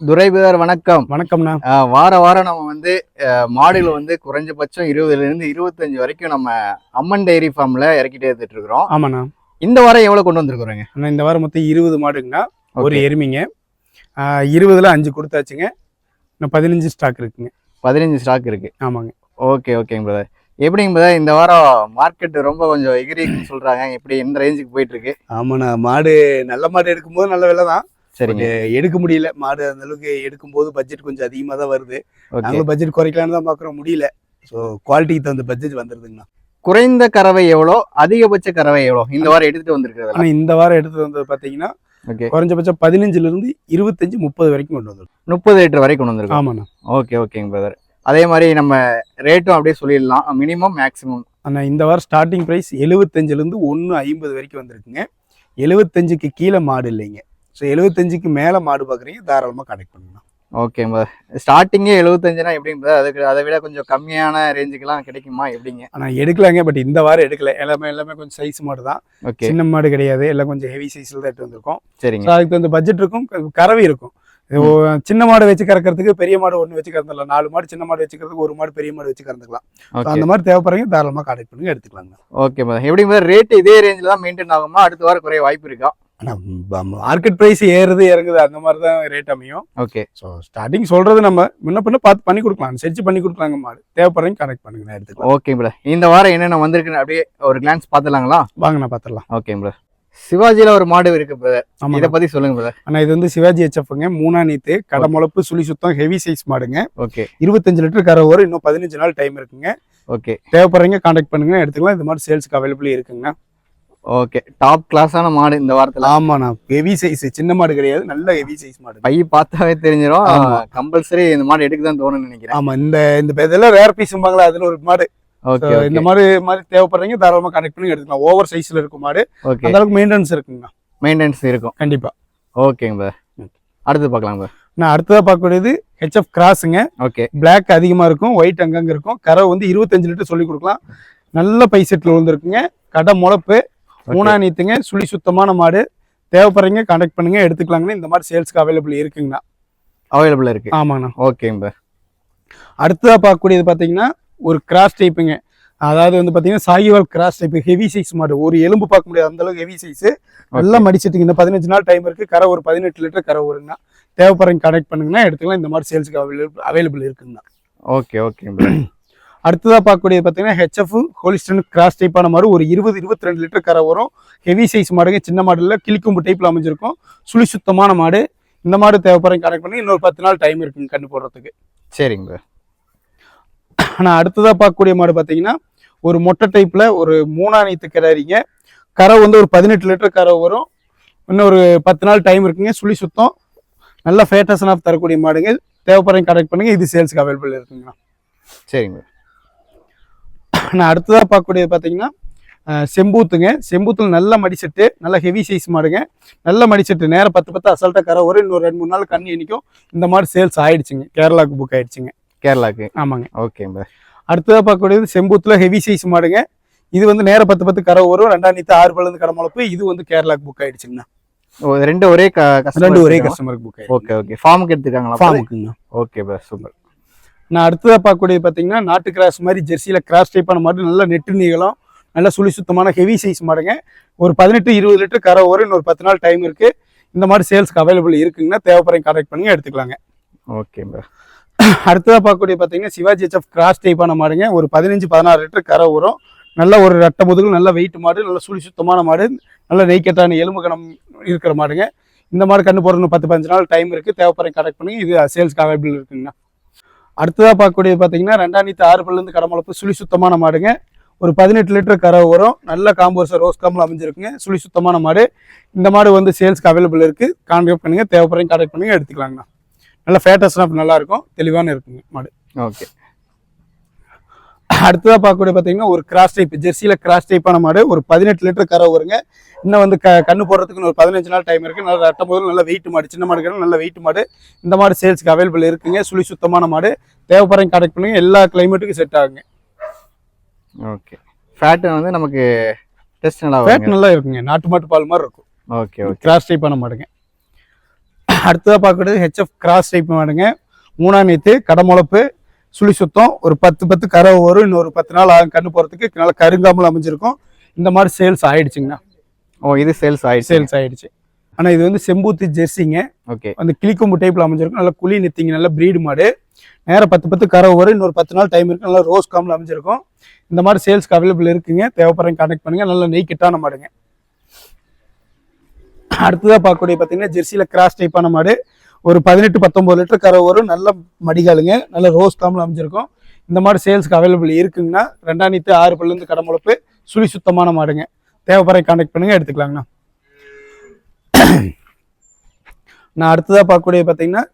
துரைபிதர் வணக்கம். வணக்கம்ண்ணா. வார வாரம் நம்ம வந்து மாடுகள் வந்து குறைஞ்சபட்சம் இருபதுல இருந்து இருபத்தஞ்சு வரைக்கும் நம்ம அம்மன் டைரி ஃபார்ம்ல இறக்கிட்டே எடுத்துட்டு இருக்கிறோம் ஆமாண்ணா. இந்த வாரம் எவ்வளவு கொண்டு வந்திருக்கிறோங்க? அண்ணா இந்த வாரம் மொத்தம் இருபது மாடுங்கண்ணா. ஒரு. எருமைங்க. இருபதுல அஞ்சு கொடுத்தாச்சுங்க. இன்னும் பதினஞ்சு ஸ்டாக் இருக்குங்க. பதினஞ்சு ஸ்டாக் இருக்கு. ஆமாங்க. ஓகே ஓகேங்க பிரதர் எப்படிங்க பிரதர் இந்த வாரம் மார்க்கெட் ரொம்ப கொஞ்சம் எகிரின்னு சொல்றாங்க. எப்படி எந்த ரேஞ்சுக்கு போயிட்டு இருக்கு ஆமாண்ணா மாடு நல்ல மாடு எடுக்கும்போது நல்ல விலை தான் சரிங்க. எடுக்க முடியல. மாடு அந்த அளவுக்கு எடுக்கும்போது பட்ஜெட் கொஞ்சம் அதிகமாக தான் வருது. நாங்களும் பட்ஜெட் குறைக்கலான்னு தான் பார்க்குறோம் முடியல. ஸோ குவாலிட்டிக்கு தகுந்த பட்ஜெட் வந்துருதுங்கண்ணா. குறைந்த கறவை எவ்வளோ? அதிகபட்ச கறவை எவ்வளோ? இந்த வாரம் எடுத்துட்டு வந்திருக்கிறதா ஆனால் இந்த வாரம் எடுத்து வந்தது பார்த்தீங்கன்னா குறைஞ்சபட்சம் பதினஞ்சுல இருந்து இருபத்தஞ்சு முப்பது வரைக்கும் கொண்டு வந்துடும் முப்பது லிட்டர் வரைக்கும் கொண்டு வந்திருக்கோம். ஆமாண்ணா. ஓகே ஓகேங்க பிரதர் அதே மாதிரி நம்ம ரேட்டும் அப்படியே சொல்லிடலாம். மினிமம் மேக்ஸிமம் ஆனால் இந்த வாரம் ஸ்டார்டிங் ப்ரைஸ் எழுபத்தஞ்சிலேருந்து ஒன்று ஐம்பது வரைக்கும் வந்திருக்குங்க. எழுபத்தஞ்சுக்கு கீழே மாடு இல்லைங்க. ஸோ எழுபத்தஞ்சுக்கு மேலே மாடு பார்க்குறீங்க தாராளமாக கனெக்ட் பண்ணலாம். ஓகே ஸ்டார்டிங்கே எழுபத்தஞ்சுனா எப்படிங்க? அதுக்கு அதை விட கொஞ்சம் கம்மியான ரேஞ்சுக்கெல்லாம் கிடைக்குமா? எப்படிங்க? ஆனால் எடுக்கலாங்க பட் இந்த வாரம் எடுக்கல. எல்லாமே எல்லாமே கொஞ்சம் சைஸ் மாடு தான். ஓகே சின்ன மாடு கிடையாது. எல்லாம் கொஞ்சம் ஹெவி சைஸில் தான் எடுத்து வந்திருக்கோம். சரிங்க. அதுக்கு தகுந்த பட்ஜெட் இருக்கும். கறவை இருக்கும். சின்ன மாடு வச்சு கறக்கிறதுக்கு பெரிய மாடு ஒன்று வச்சு கறந்துடலாம். நாலு மாடு சின்ன மாடு வச்சுக்கிறதுக்கு ஒரு மாடு பெரிய மாடு வச்சு கறந்துக்கலாம். அந்த மாதிரி தேவைப்படுறீங்க தாராளமாக கனெக்ட் பண்ணி எடுத்துக்கலாங்க. ஓகே மேடம் எப்படி மேடம் ரேட் இதே ரேஞ்சில் தான் மெயின்டைன் ஆகுமா? அடுத்த வாரம் குறைய வாய்ப்பு இருக்கா? ஆனால் மார்க்கெட் ப்ரைஸ் ஏறுது இறங்குது அந்த மாதிரி தான் ரேட் அமையும். ஓகே ஸோ ஸ்டார்டிங் சொல்றது நம்ம முன்ன பின்ன பார்த்து பண்ணி கொடுக்கலாம். செர்ச் பண்ணி கொடுக்கலாங்க மாடு. தேவைப்படுறீங்க கனெக்ட் பண்ணுங்க எடுத்துக்கலாம் ஓகே மேடம் இந்த வாரம் என்னென்ன வந்திருக்குன்னு அப்படியே ஒரு கிளான்ஸ் பார்த்துலாங்களா வாங்க நான் பார்த்துடலாம். ஓகே மேடம் சிவாஜில ஒரு மாடு இருக்கு பிரதர் இதை பத்தி சொல்லுங்க பிரதர் ஆனால் இது வந்து சிவாஜி ஹெச்எஃப்ங்க மூணா நீத்து கடை முளப்பு சுழி சுத்தம் ஹெவி சைஸ் மாடுங்க. ஓகே இருபத்தஞ்சு லிட்டர் கரை வரும் இன்னும் பதினஞ்சு நாள் டைம் இருக்குங்க. ஓகே தேவைப்படுறீங்க கான்டாக்ட் பண்ணுங்க எடுத்துக்கலாம். இந்த மாதிரி சேல்ஸ்க்கு அவைலபிள் இருக்குங்க ஓகே டாப் கிளாஸான மாடு இந்த வாரத்துல? ஆமாண்ணா ஹெவி சைஸ் சின்ன மாடு கிடையாது நல்ல ஹெவி சைஸ் மாடு. பை பார்த்தாவே தெரிஞ்சிடும். கம்பல்சரி இந்த மாடு எடுக்க தான் தோணும்னு நினைக்கிறேன். ஆமா இந்த இந்த இதெல்லாம் ரேர் பீஸும்பாங்களா அதுல ஒரு மாடு. ஓகே இந்த மாதிரி மாதிரி தேவைப்படுறீங்க தாராளமா கனெக்ட் பண்ணி எடுத்துக்கலாம். ஓவர் சைஸ்ல இருக்கும் மாடு. ஓகே அந்த அளவுக்கு மெயின்டெனன்ஸ் இருக்குங்க மெயின்டெனன்ஸ் இருக்கும். கண்டிப்பா. ஓகேங்க பிரதர் அடுத்து பார்க்கலாம் பிரதர் நான் அடுத்ததா பார்க்கக்கூடியது ஹெச்எஃப் கிராஸுங்க ஓகே Black அதிகமா இருக்கும் ஒயிட் அங்கங்க இருக்கும். கரை வந்து இருபத்தஞ்சு லிட்டர் சொல்லி கொடுக்கலாம். நல்ல பை செட்டில் விழுந்திருக்குங்க கடை முளப்பு. மூணா நீத்துங்க சுழி சுத்தமான மாடு. தேவைப்படுறீங்க கான்டாக்ட் பண்ணுங்க எடுத்துக்கலாங்கன்னு இந்த மாதிரி சேல்ஸ்க்கு அவைலபிள் இருக்குங்கண்ணா. அவைலபிள் இருக்கு. ஆமாங்கண்ணா. ஓகேங்க பிரதர் அடுத்ததா பார்க்கக்கூடியது பார்த்தீங்கன்னா ஒரு கிராஸ் டைப்புங்க அதாவது வந்து பார்த்தீங்கன்னா Sahiwal cross type heavy size மாடு. ஒரு எலும்பு பார்க்க முடியாது அந்த அளவுக்கு ஹெவி சைஸ் நல்லா மடிச்சிட்டுங்க. இந்த பதினஞ்சு நாள் டைம் இருக்கு. கரை ஒரு பதினெட்டு லிட்டர் கரை வருங்கண்ணா தேவைப்படுறீங்க கனெக்ட் பண்ணுங்கன்னா எடுத்துக்கலாம். இந்த மாதிரி சேல்ஸ்க்கு அவைலபிள் அவைலபிள் இருக்குங்கண்ணா. ஓகே ஓகே அடுத்ததாக பார்க்கக்கூடியது பார்த்தீங்கன்னா ஹெச்எஃப் ஹோலிஸ்டன் கிராஸ் டைப்பான மாடு ஒரு இருபது இருபத்தி ரெண்டு லிட்டர் கரை வரும். ஹெவி சைஸ் மாடுங்க சின்ன மாடுல கிளிக்கும்பு டைப்பில் அமைஞ்சிருக்கும். சுழி சுத்தமான மாடு. இந்த மாடு தேவைப்படுறீங்க கனெக்ட் பண்ணி இன்னொரு பத்து நாள் டைம் இருக்குங்க கண்டு போடுறதுக்கு. சரிங்க. ஆனால் அடுத்ததாக பார்க்கக்கூடிய மாடு பார்த்தீங்கன்னா ஒரு மொட்டை டைப்பில் ஒரு மூணா நீத்து கிடாரிங்க கரை வந்து ஒரு பதினெட்டு லிட்டர் கரை வரும். இன்னும் ஒரு பத்து நாள் டைம் இருக்குங்க சுழி சுத்தம். நல்ல ஃபேட்டஸன் ஆஃப் தரக்கூடிய மாடுங்க. தேவைப்படுறீங்க கனெக்ட் பண்ணுங்க இது சேல்ஸ்க்கு அவைலபிள் இருக்குங்கண்ணா. சரிங்க. நான் அடுத்ததாக பார்க்கக்கூடியது பார்த்தீங்கன்னா செம்பூத்துங்க. செம்பூத்தில் நல்ல மடிசெட்டு நல்ல ஹெவி சைஸ் மாடுங்க. நல்ல மடிசெட்டு. நேரம் பத்து பத்து அசால்ட்டாக கரை வரும் இன்னொரு ரெண்டு மூணு நாள் கண்ணி எண்ணிக்கும் இந்த மாதிரி சேல்ஸ் ஆயிடுச்சுங்க. கேரளாவுக்கு புக் ஆயிடுச்சுங்க. கேரளாக்கு ஆமாங்க. ஓகே அடுத்ததாக பார்க்கக்கூடியது செம்பூத்தில் ஹெவி சைஸ் மாடுங்க. இது வந்து நேரம் பத்து பத்து கரை வரும் ரெண்டாம் நீத்து ஆறு பல்லு கடை முளப்பு இது வந்து கேரளாக்கு புக் ஆயிடுச்சுங்கண்ணா. ரெண்டு ஒரே ரெண்டு ஒரே கஸ்டமர் கஸ்டமருக்கு புக் ஓகே ஓகே ஃபார்முக்கு எடுத்துருக்காங்களா ஃபார்முக்குங்க ஓகே சூப்பர் நான் அடுத்ததாக பார்க்கக்கூடியது பார்த்தீங்கன்னா நாட்டு கிராஸ் மாதிரி ஜெர்சியில் கிராஸ் டைப்பான மாடு நல்ல நெட்டு நீளம் நல்ல சுழி சுத்தமான ஹெவி சைஸ் மாடுங்க. ஒரு பதினெட்டு இருபது லிட்டர் கரை வரும் இன்னொரு பத்து நாள் டைம் இருக்கு. இந்த மாதிரி சேல்ஸ்க்கு அவைலபிள் இருக்குங்கன்னா தேவைப்படுறீங்க கான்டாக்ட் பண்ணுங்க எடுத்துக்கலாங்க. ஓகே அடுத்ததாக பார்க்கக்கூடிய பார்த்தீங்கன்னா சிவாஜி ஹெச்எஃப் கிராஸ் டைப்பான மாடுங்க. ஒரு பதினஞ்சு பதினாறு லிட்டர் கரை வரும் நல்ல ஒரு ரெட்டை முதுகு நல்ல வெயிட் மாடு நல்ல சுழி சுத்தமான மாடு நல்ல நெய்க்கட்டான எலும்பு கணம் இருக்கிற மாடுங்க. இந்த மாடு கண்ணு போடுறது பத்து பதினஞ்சு நாள் டைம் இருக்கு. தேவைப்படுறீங்க கான்டாக்ட் பண்ணுங்க. இது சேல்ஸ்க்கு அவைலபிள் இருக்குங்கண்ணா. அடுத்ததாக பார்க்கக்கூடியது பார்த்தீங்கன்னா ரெண்டாயிரத்தி ஆறு பல்லேருந்து கடமளப்பு சுழி சுத்தமான மாடுங்க. ஒரு பதினெட்டு லிட்டர் கரை வரும் நல்ல காம்போசர் ரோஸ் காம்பில் அமைஞ்சிருக்குங்க. சுழி சுத்தமான மாடு. இந்த மாடு வந்து சேல்ஸ்க்கு அவைலபிள் இருக்குது கான்டாக்ட் பண்ணுங்கள் தேவைப்படுறீங்க கான்டாக்ட் பண்ணுங்கள் எடுத்துக்கலாங்கண்ணா. நல்ல ஃபேட்டஸ்லாம் நல்லா இருக்கும். தெளிவான இருக்குங்க மாடு. ஓகே அடுத்ததாக பார்க்கக்கூடிய பார்த்தீங்கன்னா ஒரு கிராஸ் டைப் ஜெர்சியில் கிராஸ் டைப்பான மாடு ஒரு பதினெட்டு லிட்டர் கரை வருங்க. இன்னும் வந்து க கண்ணு போடுறதுக்கு இன்னும் ஒரு பதினஞ்சு நாள் டைம் இருக்குது நல்ல ரெட்டை முதல் நல்ல வெயிட் மாடு சின்ன மாடு கிடையாது நல்ல வெயிட் மாடு. இந்த மாடு சேல்ஸ்க்கு அவைலபிள் இருக்குங்க. சுழி சுத்தமான மாடு. தேவைப்படுறீங்க கனெக்ட் பண்ணுங்க. எல்லா கிளைமேட்டுக்கும் செட் ஆகுங்க. ஓகே ஃபேட் வந்து நமக்கு டெஸ்ட் நல்லா ஃபேட் நல்லா இருக்குங்க. நாட்டு மாட்டு பால் மாதிரி இருக்கும். ஓகே ஓகே கிராஸ் டைப்பான மாடுங்க. அடுத்ததாக பார்க்கறது ஹெச்எஃப் கிராஸ் டைப் மாடுங்க. மூணாம் நேத்து கடமுளப்பு சுழி சுத்தம். ஒரு பத்து பத்து கரை வரும் இன்னொரு பத்து நாள் ஆகும் கண்ணு போகிறதுக்கு நல்லா கருங்காமல் அமைஞ்சிருக்கும். இந்த மாதிரி சேல்ஸ் ஆயிடுச்சுங்கண்ணா. ஓ இது சேல்ஸ் ஆயிடுச்சு. சேல்ஸ் ஆயிடுச்சு. ஆனால் இது வந்து செம்பூத்து ஜெர்சிங்க. ஓகே. அந்த கிளிக்கொம்பு டைப்பில் அமைஞ்சிருக்கும். நல்லா குழி நித்திங்க நல்ல ப்ரீடு மாடு. நேரம் பத்து பத்து கரை வரும் இன்னொரு பத்து நாள் டைம் இருக்கு. நல்லா ரோஸ் காமில் அமைஞ்சிருக்கும். இந்த மாதிரி சேல்ஸ்க்கு அவைலபிள் இருக்குங்க. தேவைப்படுறவங்க கான்டாக்ட் பண்ணுங்க. நல்ல நெய் கிட்டான மாடுங்க. அடுத்ததாக பார்க்கக்கூடிய பார்த்தீங்கன்னா ஜெர்சியில் கிராஸ் டைப்பான மாடு. ஒரு பதினெட்டு பத்தொம்பது லிட்டர் கரை வரும் நல்ல மடிகாலுங்க நல்ல ரோஸ் தாமில் அமைஞ்சிருக்கும். இந்த மாதிரி சேல்ஸ்க்கு அவைலபிள் இருக்குங்கன்னா ரெண்டாம் நீத்து ஆறு பல்லேருந்து கடமுழப்பு சுழி சுத்தமான மாடுங்க. தேவைப்படுறவங்க கான்டாக்ட் பண்ணுங்க எடுத்துக்கலாங்கண்ணா. நான் அடுத்ததாக பார்க்கக்கூடிய பார்த்தீங்கன்னா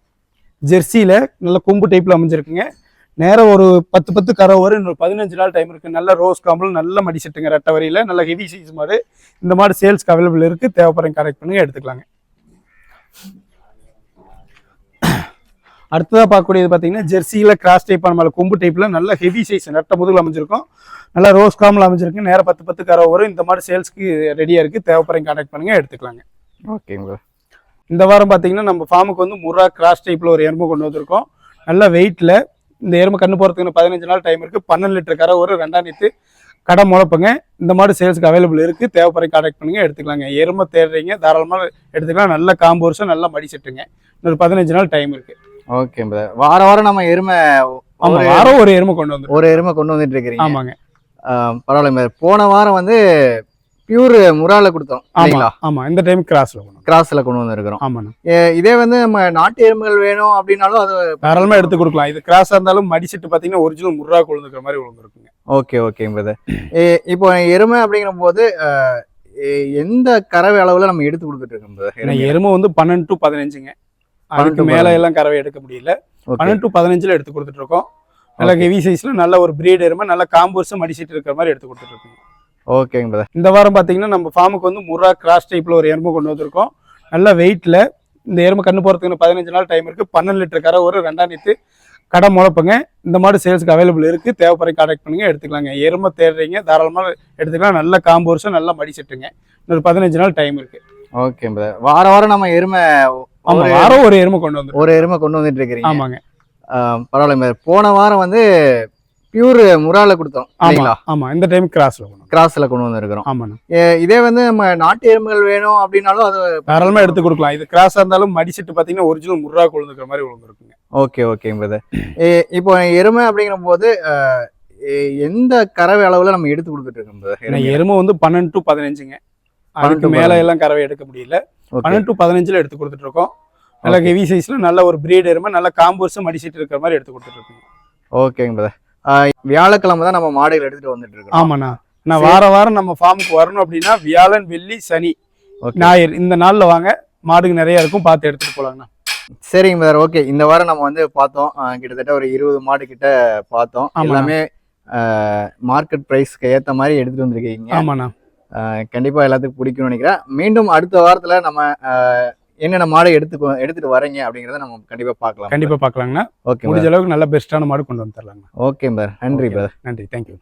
ஜெர்சியில் நல்ல கொம்பு டைப்பில் அமைஞ்சிருக்குங்க. நேரம் ஒரு பத்து பத்து கரை வரும் இன்னொரு பதினஞ்சு நாள் டைம் இருக்குது நல்ல ரோஸ் காம்பல் நல்ல மடி செட்டுங்க ரெட்டை வரியில். நல்ல ஹெவி சைஸ் மாடு. இந்த மாதிரி சேல்ஸ்க்கு அவைலபிள் இருக்குது தேவைப்படுறவங்க கரெக்ட் பண்ணுங்க எடுத்துக்கலாங்க. அடுத்ததாக பார்க்கக்கூடியது பார்த்தீங்கன்னா ஜெர்சியில் கிராஸ் டைப்பான மேலே கொம்பு டைப்பில் நல்ல ஹெவி சைஸ் நட்ட முதுகில் அமைஞ்சிருக்கும். நல்லா ரோஸ் காமில் அமைஞ்சிருக்கு. நேரம் பத்து பத்து கரை வரும். இந்த மாதிரி சேல்ஸ்க்கு ரெடியாக இருக்குது தேவைப்படுறவங்க கான்டாக்ட் பண்ணுங்க எடுத்துக்கலாங்க. ஓகேங்க. இந்த வாரம் பார்த்தீங்கன்னா நம்ம ஃபார்முக்கு வந்து முர்ரா கிராஸ் டைப்பில் ஒரு எருமை கொண்டு வந்திருக்கோம். நல்ல வெயிட்டில் இந்த எருமை கண்ணு போகிறதுக்கு பதினஞ்சு நாள் டைம் இருக்குது பன்னெண்டு லிட்டர் கரை ஒரு ரெண்டாம் நீத்து கடை முளைப்புங்க. இந்த மாதிரி சேல்ஸ்க்கு அவைலபிள் இருக்குது தேவைப்படுற கான்டாக்ட் பண்ணுங்க எடுத்துக்கலாங்க. எருமை தேடுறீங்க தாராளமாக எடுத்துக்கலாம். நல்ல காம்பு வருஷம் நல்லா மடி செட்டுங்க. இன்னொரு பதினஞ்சு நாள் டைம் இருக்குது ஓகே brother. வார வாரம் நம்ம எருமை ஒரு- வாரம் ஒரு எருமை கொண்டு வந்துருக்கோம் ஒரு எருமை கொண்டு வந்துட்டு இருக்கிறீங்க. ஆமாங்க. பரவாயில்ல brother. போன வாரம் வந்து பியூர் முறால கொடுத்தோம் ஆமாம் ஆமாம் இந்த டைம் கிராஸில் கிராஸ்ல கொண்டு வந்திருக்கிறோம். ஆமாண்ணா. ஏ- இதே வந்து நம்ம நாட்டு எருமைகள் வேணும் அப்படின்னாலும் அது தாராளமாக எடுத்து கொடுக்கலாம். இது கிராஸாக இருந்தாலும் மடி செட்டு பார்த்தீங்கன்னா ஒரிஜினல் முர்ரா கொழுந்துக்கிற மாதிரி கொழுந்துருக்குங்க ஓகே ஓகே பிரதர் இப்போ எருமை அப்படிங்கிற போது எந்த கறவை அளவுல நம்ம எடுத்து கொடுத்துட்டு இருக்கோம் பிரதர் எருமை வந்து பன்னெண்டு டு பதினஞ்சுங்க. 12 அதுக்கு மேல எல்லாம் கறவை எடுக்க முடியல. பன்னெண்டு டு பதினஞ்சுல எடுத்து கொடுத்துட்டு இருக்கோம் நல்ல. ஹெவி சைஸ்ல நல்ல ஒரு பிரீட் எருமை நல்ல காம்பர்ஸும் மடிச்சிட்டு இருக்கிற மாதிரி எடுத்து கொடுத்துட்டு இருக்கோம் ஓகேங்க பிரதர் இந்த வாரம் பாத்தீங்கன்னா நம்ம ஃபார்முக்கு வந்து முர்ரா கிராஸ் டைப்ல ஒரு எருமை கொண்டு வந்திருக்கோம். நல்ல வெயிட்ல இந்த எருமை கண்ணு போறதுக்கு பதினஞ்சு நாள் டைம் இருக்கு. பன்னெண்டு லிட்டர் கரை ஒரு ரெண்டாம் நீத்து கடை முளைப்புங்க. இந்த மாதிரி சேல்ஸ்க்கு அவைலபிள் இருக்கு. தேவைப்படுற கான்டாக்ட் பண்ணுங்க எடுத்துக்கலாங்க. எருமை தேடுறீங்க தாராளமாக எடுத்துக்கலாம். நல்ல காம்பு வருஷம் நல்ல மடி செட்டுங்க இன்னொரு பதினஞ்சு நாள் டைம் இருக்கு. ஓகே பிரதர் வார வாரம் நம்ம எருமை வாரம் ஒரு எருமை கொண்டு வந்துரும் ஒரு எருமை கொண்டு வந்துட்டு இருக்கிறீங்க ஆமாங்க பரவாயில்ல. போன வாரம் வந்து பியூர் முறால கொடுத்தோம் ஆமா இல்லைங்களா? ஆமா இந்த டைம் கிராஸ்ல. கிராஸ்ல கொண்டு வந்திருக்கிறோம். ஆமாண்ணா. ஏ- இதே வந்து நம்ம நாட்டு எருமைகள் வேணும் அப்படின்னாலும் அது தாராளமா எடுத்து கொடுக்கலாம். இது கிராஸா இருந்தாலும் மடி செட்டு பாத்தீங்கன்னா ஒரிஜினல் முர்ரா கொழுந்துக்கிற மாதிரி கொழுந்துருக்குங்க ஓகே ஓகே பிரதர் இப்போ எருமை அப்படிங்கிற போது எந்த கறவை அளவுல நம்ம எடுத்து கொடுத்துட்டு இருக்கோம் ஏன்னா எருமை வந்து பன்னெண்டு டு பதினஞ்சுங்க. 12 அதுக்கு மேல எல்லாம் கறவை எடுக்க முடியல. பன்னெண்டு டு பதினஞ்சுல எடுத்து கொடுத்துட்டு இருக்கோம் நல்ல. ஹெவி சைஸ்ல நல்ல ஒரு பிரீட் எருமை நல்ல காம்பர்ஸும் மடி செட்டு இருக்கிற மாதிரி எடுத்து கொடுத்துட்டு இருக்கோம் ஓகேங்க பிரதர் வியாழக்கிழமை தான் நம்ம மாடுகள் எடுத்துட்டு வந்துட்டு இருக்கோம். ஆமாண்ணா. நான். வார வாரம் நம்ம ஃபார்முக்கு வரணும் அப்படின்னா வியாழன் வெள்ளி சனி ஞாயிறு இந்த நாள்ல வாங்க. மாடுங்க நிறைய இருக்கும் பார்த்து எடுத்துட்டு போலாங்கண்ணா. சரிங்க பிரதர் ஓகே இந்த வாரம் நம்ம வந்து பார்த்தோம். கிட்டத்தட்ட ஒரு இருபது மாடு கிட்ட பார்த்தோம். எல்லாமே மார்க்கெட் ப்ரைஸ்க்கு ஏத்த மாதிரி எடுத்துட்டு வந்திருக்கீங்க. ஆமாண்ணா. ஆஹ் கண்டிப்பா எல்லாத்துக்கும் பிடிக்கும்னு நினைக்கிறேன். மீண்டும் அடுத்த வாரத்துல நம்ம என்னென்ன மாடு எடுத்து எடுத்துட்டு வரீங்க அப்படிங்கறத நம்ம கண்டிப்பா பார்க்கலாம் கண்டிப்பா பார்க்கலாங்கண்ணா. ஓகே முடிஞ்ச அளவுக்கு நல்ல பெஸ்ட்டான மாடு கொண்டு வந்து தரலாங்கண்ணா. ஓகே பிரதர் நன்றி. பிரதர் நன்றி தேங்க்யூ